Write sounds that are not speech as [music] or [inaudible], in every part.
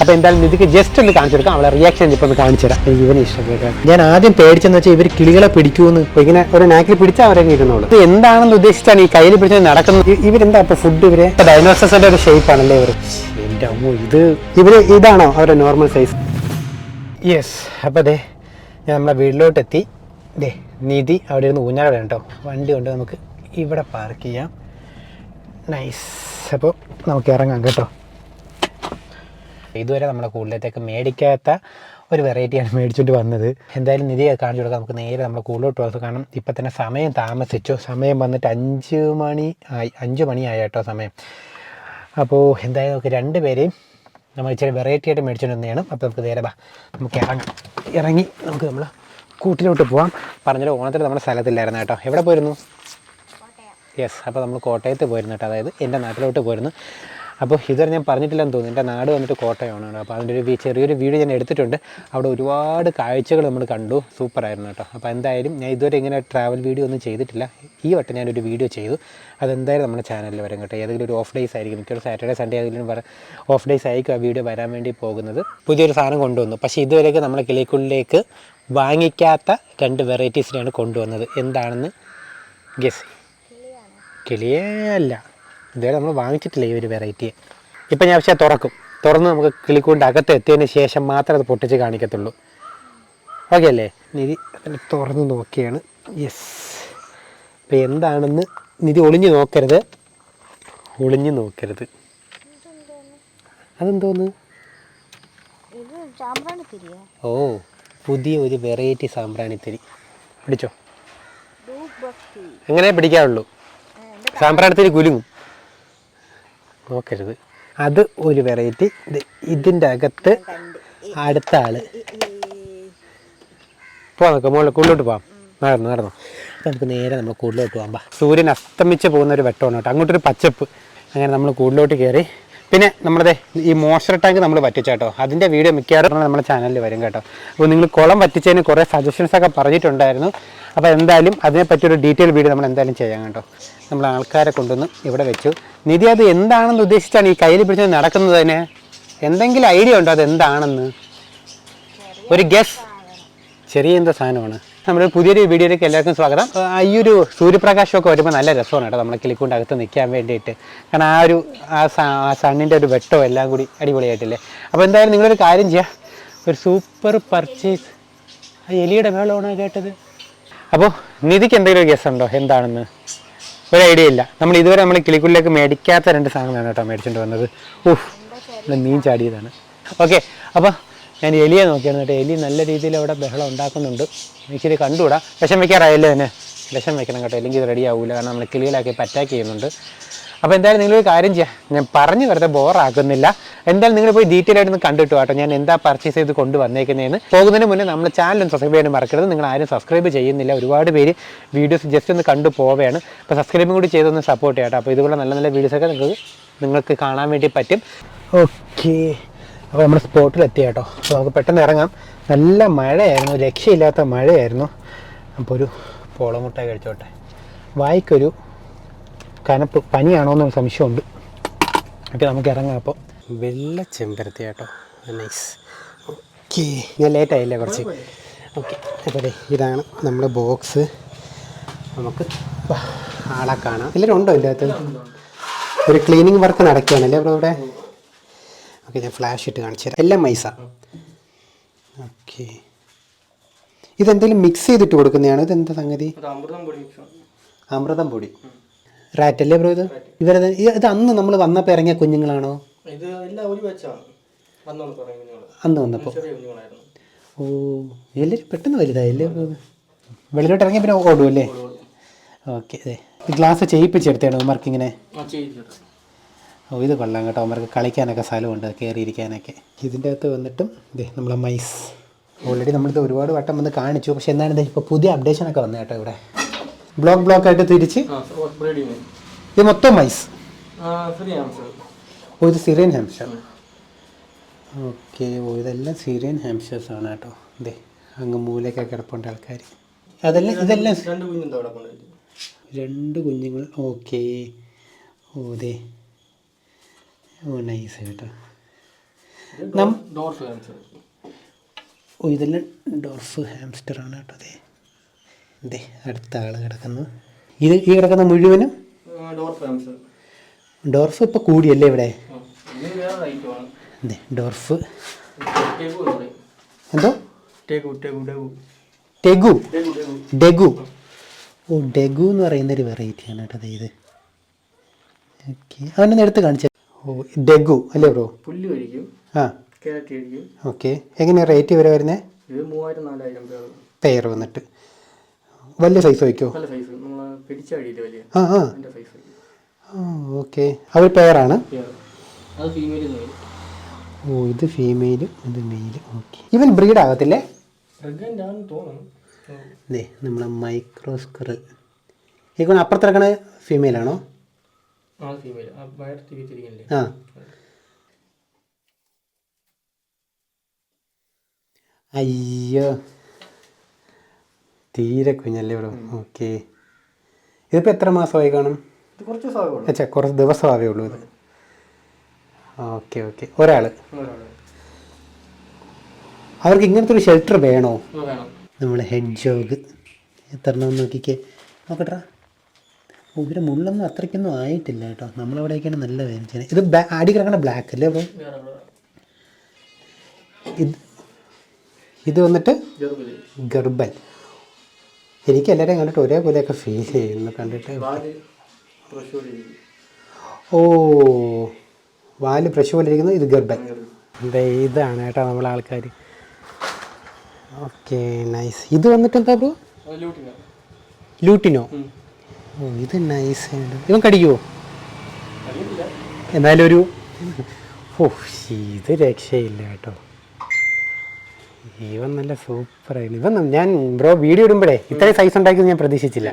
അപ്പോൾ എന്തായാലും നിധിക്ക് ജസ്റ്റ് ഒന്ന് കാണിച്ചു കൊടുക്കാം. അവളെ റിയാക്ഷൻ ഇപ്പോൾ ഒന്ന് കാണിച്ചു തരാം. എനിക്ക് ഇവനെ ഇഷ്ടപ്പെട്ടു. ഞാൻ ആദ്യം പേടിച്ചെന്ന് വെച്ചാൽ ഇവർ കിളികളെ പിടിക്കുമെന്ന് അപ്പോൾ ഇങ്ങനെ ഒരു നാക്കിൽ പിടിച്ചാൽ അവരെ ഇരുന്നോളൂ. ഇത് എന്താണെന്ന് ഉദ്ദേശിച്ചാണ് ഈ കയ്യിൽ പിടിച്ച നടക്കുന്നത്? ഇവരെന്താ ഇപ്പോൾ ഫുഡ് ഇവരെ? ഡൈനോസസിന്റെ ഒരു ഷേപ്പാണല്ലേ ഇവർ എന്റെ അമ്മോ ഇത് ഇവർ ഇതാണോ അവരുടെ നോർമൽ സൈസ് യെസ് അപ്പോൾ അതെ ഞാൻ നമ്മളെ വീട്ടിലോട്ടെത്തി. ദേ നിധി അവിടെ ഇരുന്ന് ഊഞ്ഞാലാണ് കേട്ടോ. വണ്ടി കൊണ്ട് നമുക്ക് ഇവിടെ പാർക്ക് ചെയ്യാം. നൈസ് അപ്പോൾ നമുക്ക് ഇറങ്ങാം കേട്ടോ. ഇതുവരെ നമ്മുടെ കൂടുതലത്തേക്ക് മേടിക്കാത്ത ഒരു വെറൈറ്റിയാണ് മേടിച്ചുകൊണ്ട് വന്നത്. എന്തായാലും നിധി കാണിച്ചു കൊടുക്കാം. നമുക്ക് നേരെ നമ്മുടെ കൂടുതലോട്ട് പോകാം. കാരണം ഇപ്പം തന്നെ സമയം താമസിച്ചു. സമയം വന്നിട്ട് അഞ്ച് മണി ആയി. അഞ്ച് മണിയായി കേട്ടോ സമയം. അപ്പോൾ എന്തായാലും നമുക്ക് രണ്ടുപേരെയും നമ്മൾ ഇച്ചിരി വെറൈറ്റി ആയിട്ട് മേടിച്ചുകൊണ്ട് വന്നതാണ്. അപ്പോൾ നമുക്ക് നേരെ ബാ നമുക്ക് ഇറങ്ങാം. ഇറങ്ങി നമുക്ക് നമ്മൾ കൂട്ടിലോട്ട് പോവാം. പറഞ്ഞൊരു ഓണത്തിന് നമ്മുടെ സ്ഥലത്തില്ലായിരുന്നു കേട്ടോ. എവിടെ പോയിരുന്നു? യെസ് അപ്പോൾ നമ്മൾ കോട്ടയത്ത് പോയിരുന്നു കേട്ടോ. അതായത് എന്റെ നാട്ടിലോട്ട് പോയിരുന്നു. അപ്പോൾ ഇതുവരെ ഞാൻ പറഞ്ഞിട്ടില്ലെന്ന് തോന്നുന്നു. എന്റെ നാട് വന്നിട്ട് കോട്ടയമാണ് കേട്ടോ അപ്പോൾ അതിന്റെ ഒരു ചെറിയൊരു വീഡിയോ ഞാൻ എടുത്തിട്ടുണ്ട്. അവിടെ ഒരുപാട് കാഴ്ചകൾ നമ്മൾ കണ്ടു. സൂപ്പറായിരുന്നു കേട്ടോ. അപ്പോൾ എന്തായാലും ഞാൻ ഇതുവരെ ഇങ്ങനെ ട്രാവൽ വീഡിയോ ഒന്നും ചെയ്തിട്ടില്ല. ഈ വട്ടം ഞാനൊരു വീഡിയോ ചെയ്തു. അതെന്തായാലും നമ്മുടെ ചാനലിൽ വരും കേട്ടോ. ഏതെങ്കിലും ഒരു ഓഫ് ഡേയ്സ് ആയിരിക്കും. മിക്കവാറും സാറ്റർഡേ സൺഡേ ഏതെങ്കിലും ഓഫ് ഡേയ്സ് ആയിരിക്കും ആ വീഡിയോ വരാൻ വേണ്ടി പോകുന്നത്. പുതിയൊരു സാധനം കൊണ്ടുവന്നു. പക്ഷേ ഇതുവരെയൊക്കെ നമ്മളെ കിളിക്കുള്ളിലേക്ക് വാങ്ങിക്കാത്ത രണ്ട് വെറൈറ്റീസിനെയാണ് കൊണ്ടുവന്നത്. എന്താണെന്ന് ഗസ് കിളിയേ അല്ല. ഇതുവരെ നമ്മൾ വാങ്ങിച്ചിട്ടില്ല ഈ ഒരു വെറൈറ്റിയെ ഇപ്പം ഞാൻ പക്ഷേ തുറക്കും. തുറന്ന് നമുക്ക് കിളിക്കൂണ്ട് അകത്ത് എത്തിയതിന് ശേഷം മാത്രമേ അത് പൊട്ടിച്ച് കാണിക്കത്തുള്ളൂ. ഓക്കെ അല്ലേ? നിധി അതിന് തുറന്ന് നോക്കിയാണ്. യെസ് ഇപ്പം എന്താണെന്ന് നിധി ഒളിഞ്ഞു നോക്കരുത്. ഒളിഞ്ഞു നോക്കരുത്. അതെന്തോന്ന്? ഓ പുതിയ ഒരു വെറൈറ്റി സാമ്പ്രാണിത്തിരി പിടിച്ചോ? എങ്ങനെ പിടിക്കാറുള്ളൂ സാമ്പ്രാണിത്തിരി കുലുങ്ങും. നോക്കരുത്. അത് ഒരു വെറൈറ്റി ഇതിന്റെ അകത്ത് അടുത്ത ആൾ. പോവാം നമുക്ക് മുകളിൽ കൂടുതലോട്ട് പോവാം. നടന്നു നടന്നു. നമുക്ക് നേരെ നമ്മൾ കൂടുതലോട്ട് പോകാം സൂര്യൻ അസ്തമിച്ച് പോകുന്ന ഒരു വെട്ടമാണ് കേട്ടോ. അങ്ങോട്ടൊരു പച്ചപ്പ്. അങ്ങനെ നമ്മൾ കൂടുതലോട്ട് കയറി പിന്നെ നമ്മുടെ ഈ മോസ്റ്റർ ടാങ്ക് നമ്മൾ പറ്റിച്ചാട്ടോ അതിന്റെ വീഡിയോ മിക്കവാറും നമ്മുടെ ചാനലിൽ വരും കേട്ടോ. അപ്പോൾ നിങ്ങൾ കുളം വറ്റിച്ചതിന് കുറേ സജഷൻസ് ഒക്കെ പറഞ്ഞിട്ടുണ്ടായിരുന്നു. അപ്പോൾ എന്തായാലും അതിനെ ഒരു ഡീറ്റെയിൽ വീഡിയോ നമ്മൾ എന്തായാലും ചെയ്യാം കേട്ടോ. നമ്മൾ ആൾക്കാരെ കൊണ്ടുവന്ന് ഇവിടെ വെച്ചു. നിധി അത് എന്താണെന്ന് ഉദ്ദേശിച്ചാണ് ഈ കയ്യിൽ പിടിച്ച് നടക്കുന്നത് തന്നെ എന്തെങ്കിലും ഐഡിയ ഉണ്ടോ അത് എന്താണെന്ന്? ഒരു ഗസ് ചെറിയ എന്തോ സാധനമാണ്. നമ്മുടെ പുതിയൊരു വീഡിയോയിലേക്ക് എല്ലാവർക്കും സ്വാഗതം. ഈ ഒരു സൂര്യപ്രകാശമൊക്കെ വരുമ്പോൾ നല്ല രസമാണ് കേട്ടോ നമ്മളെ കിളിക്കൊണ്ട് അകത്ത് നിൽക്കാൻ വേണ്ടിയിട്ട്. കാരണം ആ ഒരു ആ സണ്ണിന്റെ ഒരു വെട്ടോ എല്ലാം കൂടി അടിപൊളിയായിട്ടില്ലേ. അപ്പോൾ എന്തായാലും നിങ്ങളൊരു കാര്യം ചെയ്യുക ഒരു സൂപ്പർ പർച്ചേസ് ആ എലിയുടെ മേളമാണോ കേട്ടത്? അപ്പോൾ നിധിക്ക് എന്തെങ്കിലും ഗസ് ഉണ്ടോ? എന്താണെന്ന്? ഒരു ഐഡിയ ഇല്ല. നമ്മൾ ഇതുവരെ നമ്മൾ കിളിക്കുള്ളിലേക്ക് മേടിക്കാത്ത രണ്ട് സാധനങ്ങളാണ് കേട്ടോ മേടിച്ചിട്ട് വന്നത്. ഊഹ് നല്ല മീൻ ചാടിയതാണ്. ഓക്കെ അപ്പോൾ ഞാൻ എലിയെ നോക്കിയാണ് കേട്ടോ. എലി നല്ല രീതിയിൽ അവിടെ ബഹളം ഉണ്ടാക്കുന്നുണ്ട്. ഇച്ചിരി കണ്ടുകൂടാ? വിഷം വയ്ക്കാറായല്ലേ തന്നെ വിഷം വെക്കണം കേട്ടോ. അല്ലെങ്കിൽ ഇത് റെഡി ആവില്ല കാരണം നമ്മൾ കിളികളൊക്കെ അറ്റാക്ക് ചെയ്യുന്നുണ്ട്. അപ്പോൾ എന്തായാലും നിങ്ങളൊരു കാര്യം ചെയ്യാം. ഞാൻ പറഞ്ഞു വെറുതെ ബോറാക്കുന്നില്ല. എന്തായാലും നിങ്ങൾ പോയി ഡീറ്റെയിൽ ആയിട്ട് ഒന്ന് കണ്ടിട്ട് കേട്ടോ. ഞാൻ എന്താ പർച്ചേസ് ചെയ്ത് കൊണ്ടുവന്നേക്കുന്നതെന്ന്. പോകുന്നതിന് മുന്നേ നമ്മുടെ ഒന്ന് സബ്സ്ക്രൈബ് ചെയ്യാൻ മറക്കരുത്. നിങ്ങൾ ആരും സബ്സ്ക്രൈബ് ചെയ്യുന്നില്ല. ഒരുപാട് പേര് വീഡിയോസ് ജസ്റ്റ് ഒന്ന് കണ്ടു പോവുകയാണ്. അപ്പോൾ സബ്സ്ക്രൈബും കൂടി ചെയ്തൊന്ന് സപ്പോർട്ട് ചെയ്യാം അപ്പോൾ ഇതുപോലെ നല്ല നല്ല വീഡിയോസൊക്കെ നിങ്ങൾക്ക് നിങ്ങൾക്ക് കാണാൻ വേണ്ടി പറ്റും. ഓക്കെ അപ്പോൾ നമ്മൾ സ്പോട്ടിലെത്തി കേട്ടോ. അപ്പോൾ നമുക്ക് പെട്ടെന്ന് ഇറങ്ങാം. നല്ല മഴയായിരുന്നു. രക്ഷയില്ലാത്ത മഴയായിരുന്നു. അപ്പോൾ ഒരു പോളമുട്ടായി കഴിച്ചോട്ടെ. വായിക്കൊരു കനപ്പ് പനിയാണോ എന്നൊരു സംശയമുണ്ട്. ഓക്കെ നമുക്ക് ഇറങ്ങാം അപ്പോൾ. വെള്ള ചെമ്പരത്തി കേട്ടോ നൈസ് ഓക്കെ ഞാൻ ലേറ്റ് ആയില്ലേ കുറച്ച്? ഓക്കെ അപ്പോൾ ഇതാണ് നമ്മുടെ ബോക്സ് നമുക്ക് വാ, ആളെ കാണാം. എല്ലാവരും ഉണ്ടോ ഇതിന്റെ അകത്ത്? ഒരു ക്ലീനിങ് വർക്ക് നടക്കുകയാണല്ലേ അപ്പോൾ ഇവിടെ? ഓക്കെ ഞാൻ ഫ്ലാഷ് ഇട്ട് കാണിച്ചു തരാം. എല്ലാം മൈസ ഓക്കെ ഇതെന്തെങ്കിലും മിക്സ് ചെയ്തിട്ട് കൊടുക്കുന്നതാണ്? ഇതെന്താ സംഗതി? അമൃതം പൊടി റാറ്റ് അല്ലേ ബ്രോ ഇത്? ഇവരത് ഇത് അന്ന് നമ്മൾ വന്നപ്പോൾ ഇറങ്ങിയ കുഞ്ഞുങ്ങളാണോ? ഇത് എല്ലാം ഒരു വെച്ചാണ് അന്ന് വന്നപ്പോൾ ഓ എല്ലാവരും പെട്ടെന്ന് വലുതായില്ലേ വെളിയിലോട്ട് ഇറങ്ങിയ പിന്നെ ഓടും അല്ലേ ഓക്കെ അതെ ഗ്ലാസ് ചെയ്യിപ്പിച്ചെടുത്തേണ് ഉമ്മർക്ക് ഇങ്ങനെ ഓ ഇത് കൊള്ളാം കേട്ടോ. ഉമർക്ക് കളിക്കാനൊക്കെ സ്ഥലമുണ്ട് കയറിയിരിക്കാനൊക്കെ ഇതിന്റെ അകത്ത് വന്നിട്ടും ഇതേ നമ്മളെ മൈസ്. ഓൾറെഡി നമ്മളിത് ഒരുപാട് വട്ടം വന്ന് കാണിച്ചു. പക്ഷെ എന്താണ് ഇപ്പോൾ പുതിയ അപ്ഡേഷനൊക്കെ വന്നു കേട്ടോ ഇവിടെ. ബ്ലോക്ക് ബ്ലോക്ക് ആയിട്ട് തിരിച്ച് ഇത് മൊത്തം മൈസ്. ഓ ഇത് സിറിയൻ ഹാംഷർ ഓക്കെ ഓ ഇതെല്ലാം സിറിയൻ ഹാംഷേഴ്സ് ആണ് കേട്ടോ. ഇതേ അങ്ങ് മൂലയൊക്കെ കിടപ്പുണ്ട് ആൾക്കാർ അതെല്ലാം ഇതെല്ലാം രണ്ട് കുഞ്ഞുങ്ങൾ. ഓക്കെ. ഓ ദേ. ഓ നൈസ് കേട്ടോ. ഓ ഇതെല്ലാം ഡോർഫ് ഹാംസ്റ്റർ ആണ് കേട്ടോ അതെ അതെ അടുത്ത ആൾ കിടക്കുന്നു. ഇത് ഈ കിടക്കുന്ന മുഴുവനും? ഡോർഫ് ഇപ്പോൾ കൂടിയല്ലേ ഇവിടെ? അതെ ഡോർഫ്. എന്തോ? ടേഗു. ഡെഗു ഓ ഡെഗു എന്ന് പറയുന്ന ഒരു വെറൈറ്റിയാണ് കേട്ടോ ദേ ഇത്. ഓക്കെ. അവനൊന്ന് എടുത്ത് കാണിച്ച. ഓ ഡെഗു അല്ലേ ബ്രോ? പുല്ല് കഴിക്കും. ആ. ഓക്കെ. എങ്ങനെയാണ് റേറ്റ് വരെ വരുന്നത് പെയർ വന്നിട്ട്. വലിയ സൈസ് വയ്ക്കോ? ആ ആ. ഓക്കെ അവർ പെയറാണ് ഓ ഇത് ഫീമെയിൽ ഇത് മെയിൽ ഓക്കെ ഇവൻ ബ്രീഡ് ആകത്തില്ലേ? അതെ നമ്മളെ മൈക്രോസ്കർ ഈ അപ്പുറത്തിറക്കണ ഫീമെയിൽ ആണോ? ആ. അയ്യോ. തീരെ കുഞ്ഞല്ലേ ഇവിടെ? ഓക്കെ. ഇതിപ്പോൾ എത്ര മാസമായി കാണും? അച്ഛാ കുറച്ച് ദിവസമാവേ ഉള്ളൂ ഇത്. Okay okay. ഒരാൾ ഒരാൾ അവർക്ക് ഇങ്ങനത്തെ ഒരു ഷെൽട്ടർ വേണോ? നമ്മൾ ഹെഡ് ജോഗ് എത്ര എണ്ണം നോക്കിക്കേ? നോക്കട്ടാ. ഇവരെ മുള്ളൊന്നും അത്രയ്ക്കൊന്നും ആയിട്ടില്ല കേട്ടോ. നമ്മളവിടെയൊക്കെയാണ് നല്ല വേദന ഇത് അടി കിടക്കണ ബ്ലാക്ക് അല്ലേ അപ്പം? ഇത് ഇത് വന്നിട്ട് ഗർബൽ എനിക്ക് എല്ലാവരെയും കണ്ടിട്ട് ഒരേപോലെയൊക്കെ ഫീൽ ചെയ്യുന്നു കണ്ടിട്ട്. ഓ വാൽ പ്രശ് പോലെ ഇരിക്കുന്നു ഇത് ഗർഭൻ. എന്താ ഇതാണ് കേട്ടോ നമ്മളെ ആൾക്കാർ ഓക്കെ നൈസ് ഇത് വന്നിട്ട് എന്താ ബ്രോ? ലൂട്ടിനോ? ഓ ഇത് നൈസ് ഇവൻ കടിക്കുമോ എന്നാലൊരു ഓ ഇത് രക്ഷയില്ല കേട്ടോ. ഇവൻ നല്ല സൂപ്പറായിരുന്നു ഇവൻ ഞാൻ ബ്രോ വീഡിയോ ഇടുമ്പോഴേ ഇത്രയും സൈസ് ഉണ്ടാക്കി ഞാൻ പ്രതീക്ഷിച്ചില്ല.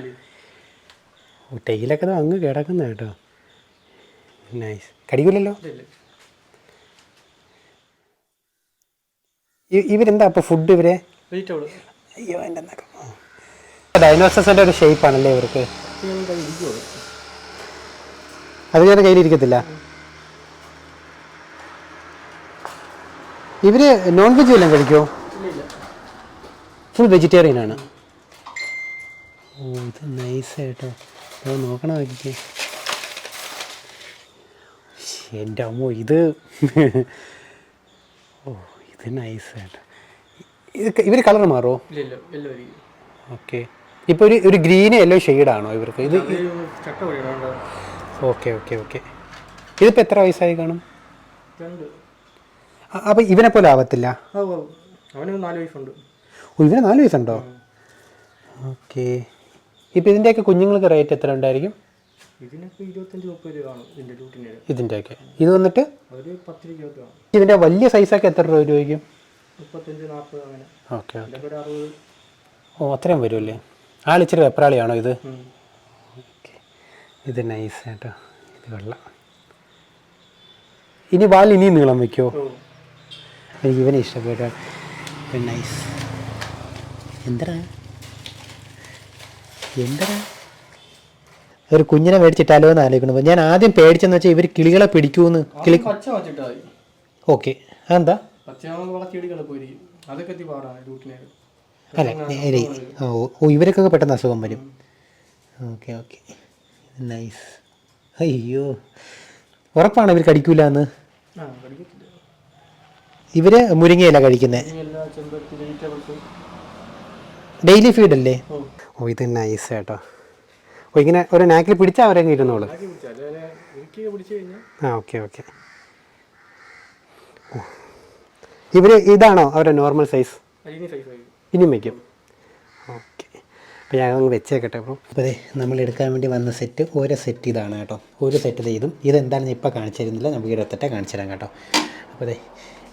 ടൈലൊക്കെ അങ്ങ് കിടക്കുന്ന കേട്ടോ. നൈസ് കടിക്കില്ലല്ലോ ഇവരെന്താ അപ്പോൾ ഫുഡ് ഇവരെ? ഒരു അയ്യോ എന്റെ ഡൈനോസസിന്റെ ഒരു ഷേപ്പാണല്ലേ ഇവർക്ക്? അത് ഞാൻ കയ്യിലിരിക്കത്തില്ല ഇവർ നോൺ വെജ് വല്ലതും കഴിക്കുമോ ഫുൾ വെജിറ്റേറിയൻ ആണ്. ഓ ഇത് നൈസ് കേട്ടോ ഓ നോക്കണം നോക്കിക്കേ എന്റെ അമ്മോ ഇത് ഓ ഇത് നൈസ് കേട്ടോ ഇത് ഇവർ കളർ മാറുമോ ഓക്കെ ഇപ്പോൾ ഒരു ഒരു ഗ്രീൻ യെല്ലോ ഷെയ്ഡാണോ ഇവർക്ക്? ഇത് ഓക്കെ ഓക്കെ ഓക്കെ ഇതിപ്പോൾ എത്ര വയസ്സായി കാണും? രണ്ട്. അപ്പോൾ ഇവനെ പോലെ ആവത്തില്ല? അവന് നാല് വയസ്സുണ്ട്. ഓ ഇവന് നാല് വയസ്സുണ്ടോ? ഓക്കെ. ഇപ്പോൾ ഇതിന്റെയൊക്കെ കുഞ്ഞുങ്ങൾക്ക് റേറ്റ് എത്ര ഉണ്ടായിരിക്കും? ഇതിന്റെയൊക്കെ ഇത് വന്നിട്ട്? ഇതിന്റെ വലിയ സൈസൊക്കെ എത്ര രൂപ രൂപയ്ക്കും ഓക്കെ ഓ അത്രയും വരുമല്ലേ ആളിച്ചിരി വെപ്രാളിയാണോ ഇത്. ഓക്കെ. ഇത് നൈസ് കേട്ടോ ഇത് വെള്ളം ഇനി വാൽ ഇനിയും നീളം വയ്ക്കുമോ എനിക്ക് ഇവനെ ഇഷ്ടപ്പെട്ടു നൈസ് എന്തടാ? എന്തടാ? ഒരു കുഞ്ഞിനെ മേടിച്ചിട്ടാലോ എന്ന് ആലോചിക്കണം ഞാൻ ആദ്യം പേടിച്ചെന്ന് വെച്ചാൽ ഇവർ കിളികളെ പിടിക്കൂന്ന്. കിളി ഓക്കെ. അതെന്താ? അല്ല ഓ ഇവർക്കൊക്കെ പെട്ടെന്ന് അസുഖം വരും. Okay okay. നൈസ്. അയ്യോ. ഉറപ്പാണ് ഇവർ കടിക്കൂല എന്ന് ഇവർ മുരിങ്ങയില കഴിക്കുന്നത് ഇനി എല്ലാ ചെമ്പരത്തി വെജിറ്റബിൾസ് ഡെയിലി ഫീഡ് അല്ലേ? ഓ. ഇത് നൈസ് കേട്ടോ ഓ ഇങ്ങനെ ഒരു നാക്കിൽ പിടിച്ചാൽ അവരെ ഇരുന്നോളൂ. ആ ഓക്കെ ഓക്കെ ഇവർ ഇതാണോ അവരുടെ നോർമൽ സൈസ് ഇനിയും വയ്ക്കും. ഓക്കെ അപ്പോൾ ഞാൻ അങ്ങ് വെച്ചേക്കട്ടെ അപ്പോൾ അപ്പോൾ അതെ നമ്മൾ എടുക്കാൻ വേണ്ടി വന്ന സെറ്റ് ഓരോ സെറ്റ് ഇതാണ് കേട്ടോ. ഒരു സെറ്റ് ചെയ്തും ഇതെന്താണെന്ന് ഇപ്പോൾ കാണിച്ചു തരുന്നില്ല. നമുക്ക് വീട് എടുത്തിട്ട് കാണിച്ചു തരാം കേട്ടോ. അപ്പോൾ അതെ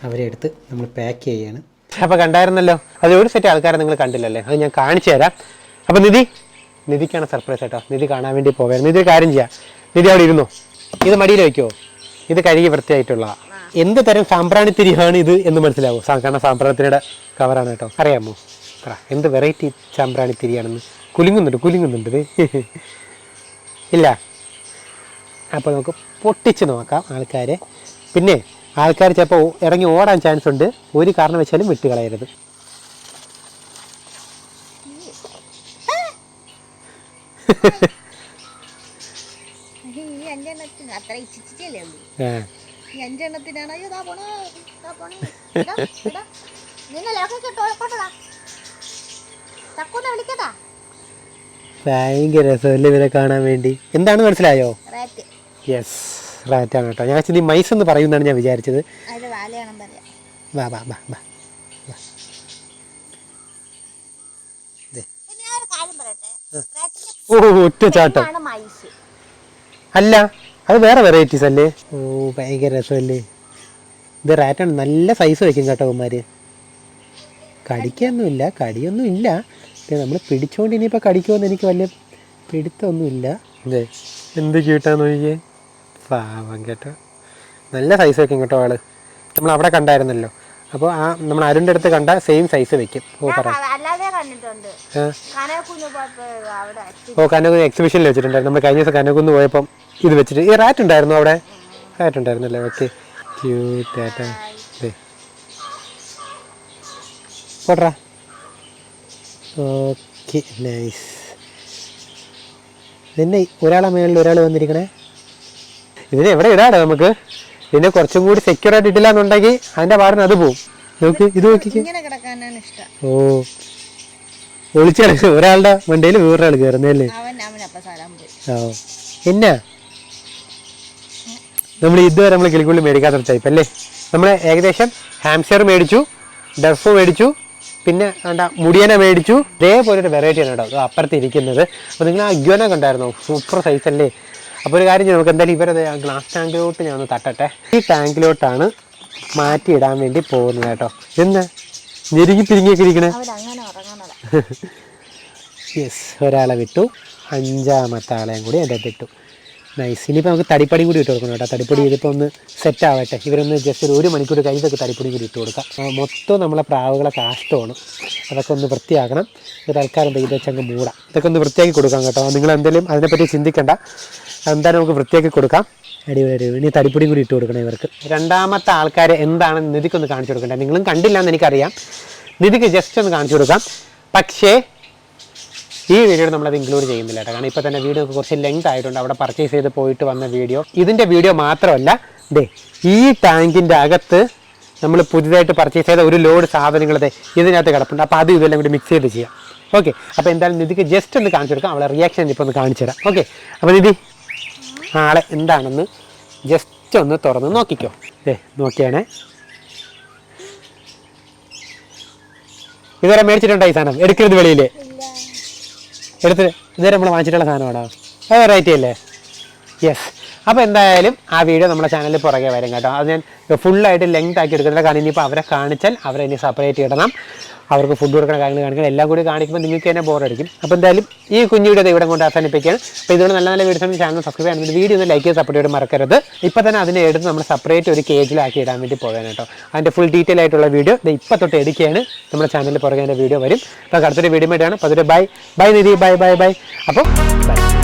അവരെ എടുത്ത് നമ്മൾ പാക്ക് ചെയ്യാണ്. അപ്പോൾ കണ്ടായിരുന്നല്ലോ. അത് ഒരു സെറ്റ് ആൾക്കാരെ നിങ്ങൾ കണ്ടില്ലല്ലേ? അത് ഞാൻ കാണിച്ചു തരാം. അപ്പോൾ നിധി നിധിക്കാണ് സർപ്രൈസ് കേട്ടോ. നിധി കാണാൻ വേണ്ടി പോകാൻ നിധി ഒരു കാര്യം ചെയ്യാം. നിധി അവിടെ ഇരുന്നോ? ഇത് മടിയിൽ വയ്ക്കുമോ ഇത് കഴുകി വൃത്തിയായിട്ടുള്ള. എന്ത് തരം സാമ്പ്രാണിത്തിരിയാണ് ഇത് എന്ന് മനസ്സിലാവും? കാരണം സാമ്പ്രാണിത്തിരിയുടെ കവറാണ് കേട്ടോ. അറിയാമോ? പറ എന്ത് വെറൈറ്റി സാമ്പ്രാണിത്തിരിയാണെന്ന്. കുലുങ്ങുന്നുണ്ട് കുലുങ്ങുന്നുണ്ട് ഇത്. ഇല്ല. അപ്പോൾ നമുക്ക് പൊട്ടിച്ച് നോക്കാം ആൾക്കാരെ. പിന്നെ ആൾക്കാർ ചിലപ്പോൾ ഇറങ്ങി ഓടാൻ ചാൻസ് ഉണ്ട്. ഒരു കാരണം വെച്ചാലും വിട്ട് കളയരുത്. ഈ അഞ്ചെണ്ണത്തിന് അത്ര ഇച്ചിച്ചല്ലേ ഉള്ളൂ ആ. ഈ അഞ്ചെണ്ണത്തിനാണ് അയ്യോ ദാ പോണേ ദാ പോണേ എടാ, എടാ. നിന്നെ ലോക്കൊക്കെ പോട്ടടാ തക്കൂനെ വിളിക്കട്ടാ ഭയങ്കര രസമല്ലേ ഇവരെ കാണാൻ വേണ്ടി. എന്താണ് മനസ്സിലായോ? യെസ് റാറ്റാണ് കേട്ടോ. ഞാൻ ഇത് മൈസ് എന്ന് പറയുമെന്നാണ് ഞാൻ വിചാരിച്ചത്. വാ വാ വാ വാ. ഓ ഒറ്റ ചാട്ടം. അല്ല അത് വേറെ വെറൈറ്റീസ് അല്ലേ? ഓ ഭയങ്കര രസമല്ലേ? ഇത് റാറ്റാണ് നല്ല സൈസ് വയ്ക്കും കേട്ടോ അവന്മാര്. കടിക്കൊന്നുമില്ല കടിയൊന്നും ഇല്ല നമ്മൾ പിടിച്ചോണ്ട് ഇനിയിപ്പോൾ കടിക്കുമെന്ന് എനിക്ക് വലിയ പിടുത്തമൊന്നുമില്ല. അതെ എന്ത് ക്യൂട്ടാന്ന് നോക്കിയേ പാവം കേട്ടോ നല്ല സൈസ് വെക്കും കേട്ടോ ആൾ. നമ്മൾ അവിടെ കണ്ടായിരുന്നല്ലോ. അപ്പോൾ ആ നമ്മൾ അരുണിന്റെ അടുത്ത് കണ്ട സെയിം സൈസ് വെക്കും. ഓ പറ. ഓ കനകുന്ന് എക്സിബിഷനിൽ വെച്ചിട്ടുണ്ടായിരുന്നു. നമ്മൾ കഴിഞ്ഞ ദിവസം കനകുന്ന് പോയപ്പം ഇത് വെച്ചിട്ട്. ഈ റാറ്റ് ഉണ്ടായിരുന്നു അവിടെ? റാറ്റ് ഉണ്ടായിരുന്നല്ലേ? ഓക്കെ ക്യൂട്ട് ആട്ടാ ദേ. പോട്രാ ഓക്കെ നൈസ് നിന്നെ ഒരാളെ മേളിൽ ഒരാൾ വന്നിരിക്കണേ? ഇതിനെ എവിടെ ഇടാടോ നമുക്ക്? ഇതിനെ കുറച്ചും കൂടി സെക്യൂർ ആയിട്ട് ഇട്ടില്ല എന്നുണ്ടെങ്കിൽ അതിന്റെ പാടിന് അത് പോവും. നോക്ക് ഇത് ഇഷ്ടം. ഓ. ഒളിച്ചു ഒരാളുടെ വണ്ടിയിൽ വേറൊരാൾ കയറുന്നല്ലേ ഓ. എന്നാ നമ്മൾ ഇതുവരെ നമ്മൾ കിളിക്കുള്ളി മേടിക്കാത്ത ടൈപ്പ് അല്ലേ? നമ്മൾ ഏകദേശം ഹാംസ്റ്റർ മേടിച്ചു ഡർഫ് മേടിച്ചു പിന്നെ വേണ്ട മുടിയന മേടിച്ചു. ഇതേപോലെ ഒരു വെറൈറ്റി ആണ് കേട്ടോ. അപ്പുറത്ത് ഇരിക്കുന്നത്. അപ്പോൾ നിങ്ങൾ ആ അഗ്യോന കണ്ടായിരുന്നോ? സൂപ്പർ സൈസ് അല്ലേ? അപ്പോൾ ഒരു കാര്യം നമുക്ക് എന്തായാലും ഇവരത് ആ ഗ്ലാസ് ടാങ്കിലോട്ട് ഞാൻ ഒന്ന് തട്ടട്ടെ. ഈ ടാങ്കിലോട്ടാണ് മാറ്റിയിടാൻ വേണ്ടി പോകുന്നത് കേട്ടോ. എന്ന് ഞെരുങ്ങി പിരിങ്ങിയൊക്കെ ഇരിക്കണേ. യെസ് [laughs] ഒരാളെ വിട്ടു. അഞ്ചാമത്തെ ആളെയും കൂടി എന്റെ അടുത്ത് ഇട്ടു. നൈസ് ഇനിയിപ്പോൾ നമുക്ക് തടിപ്പടി കൂടി ഇട്ട് കൊടുക്കണം കേട്ടോ. തടിപ്പടി ഇതിപ്പോൾ ഒന്ന് സെറ്റ് ആവട്ടെ. ഇവരൊന്ന് ജസ്റ്റ് ഒരു ഒരു മണിക്കൂർ കഴിഞ്ഞതൊക്കെ തടിപ്പടി കൂടി ഇട്ട് കൊടുക്കാം. മൊത്തം നമ്മളെ പ്രാവുകളെ കാഷ്ടമാണ്. അതൊക്കെ ഒന്ന് വൃത്തിയാക്കണം. തൽക്കാലം ഇത് വെച്ചങ്ങ് മൂടാം. ഇതൊക്കെ ഒന്ന് വൃത്തിയാക്കി കൊടുക്കാം കേട്ടോ. നിങ്ങൾ എന്തെങ്കിലും അതിനെപ്പറ്റി ചിന്തിക്കേണ്ട. എന്തായാലും നമുക്ക് വൃത്തിയാക്കി കൊടുക്കാം. അടിപൊളി ഇനി തടിപ്പൊടിയും കൂടി ഇട്ട് കൊടുക്കണം ഇവർക്ക്. രണ്ടാമത്തെ ആൾക്കാർ എന്താണെന്ന് നിധിക്കൊന്ന് കാണിച്ചു കൊടുക്കണ്ടേ? നിങ്ങളും കണ്ടില്ല എന്ന് എനിക്കറിയാം. നിധിക്ക് ജസ്റ്റ് ഒന്ന് കാണിച്ചു കൊടുക്കാം. പക്ഷേ ഈ വീഡിയോ നമ്മളത് ഇൻക്ലൂഡ് ചെയ്യുന്നില്ല കാരണം ഇപ്പോൾ തന്നെ വീഡിയോ കുറച്ച് ലെങ്ത് ആയിട്ടുണ്ട്. അവിടെ പർച്ചേസ് ചെയ്ത് പോയിട്ട് വന്ന വീഡിയോ ഇതിന്റെ വീഡിയോ മാത്രമല്ല ദേ ഈ ടാങ്കിന്റെ അകത്ത് നമ്മൾ പുതിയതായിട്ട് പർച്ചേസ് ചെയ്ത ഒരു ലോഡ് സാധനങ്ങൾ ദേ ഇതിനകത്ത് കിടപ്പുണ്ട്. അപ്പോൾ അത് ഇതെല്ലാം കൂടി മിക്സ് ചെയ്ത് ചെയ്യാം. ഓക്കെ അപ്പോൾ എന്തായാലും നിധിക്ക് ജസ്റ്റ് ഒന്ന് കാണിച്ചു കൊടുക്കാം. അവളെ റിയാക്ഷൻ ഇപ്പോൾ ഒന്ന് കാണിച്ചു തരാം. ഓക്കെ അപ്പോൾ നിധി ആളെ എന്താണെന്ന് ജസ്റ്റ് ഒന്ന് തുറന്ന് നോക്കിക്കോ. ഏ നോക്കിയാണേ. ഇതുവരെ മേടിച്ചിട്ടുണ്ടോ ഈ സാധനം? എടുക്കരുത് വെളിയിൽ എടുത്ത് ഇതുവരെ നമ്മൾ വാങ്ങിച്ചിട്ടുള്ള സാധനമാണോ? അത് വെറൈറ്റി അല്ലേ? യെസ് അപ്പോൾ എന്തായാലും ആ വീഡിയോ നമ്മുടെ ചാനലിൽ പുറകെ വരും കേട്ടോ. അത് ഞാൻ ഫുള്ളായിട്ട് ലെങ്ത് ആക്കി എടുക്കുന്നില്ല. കാരണം ഇനിയിപ്പോൾ അവരെ കാണിച്ചാൽ അവരെ ഇനി സെപ്പറേറ്റ് ഇടണം. അവർക്ക് ഫുഡ് കൊടുക്കുന്ന കാര്യങ്ങൾ കാണിക്കണം. എല്ലാം കൂടി കാണിക്കുമ്പോൾ നിങ്ങൾക്ക് തന്നെ ബോറടിക്കും അപ്പോൾ എന്തായാലും ഈ കുഞ്ഞു വീഡിയോ ഇവിടെ കൊണ്ട് അവസാനിപ്പിക്കുകയാണ്. അപ്പോൾ ഇതുകൊണ്ട് നല്ല നല്ല വീഡിയോസ് ചാനൽ സബ്സ്ക്രൈബ് ചെയ്യാൻ വീഡിയോ ഒന്ന് ലൈക്ക് ചെയ്ത് സപ്പോർട്ട് ചെയ്ത് മറക്കരുത്. ഇപ്പോൾ തന്നെ അതിനെ എടുത്ത് നമ്മൾ സെപ്പറേറ്റ് ഒരു കേജിലാക്കി ഇടാൻ വേണ്ടി പോകാൻ കേട്ടോ. അതിന്റെ ഫുൾ ഡീറ്റെയിൽ ആയിട്ടുള്ള വീഡിയോ ഇത് ഇപ്പോൾ തൊട്ട് എടുക്കുകയാണ്. നമ്മുടെ ചാനലിൽ പുറകെ എന്റെ വീഡിയോ വരും. അപ്പോൾ അടുത്തൊരു വീഡിയോ ആയിട്ടാണ് അപ്പോൾ അതൊരു bye bye Nidhi bye bye bye അപ്പോൾ ബൈ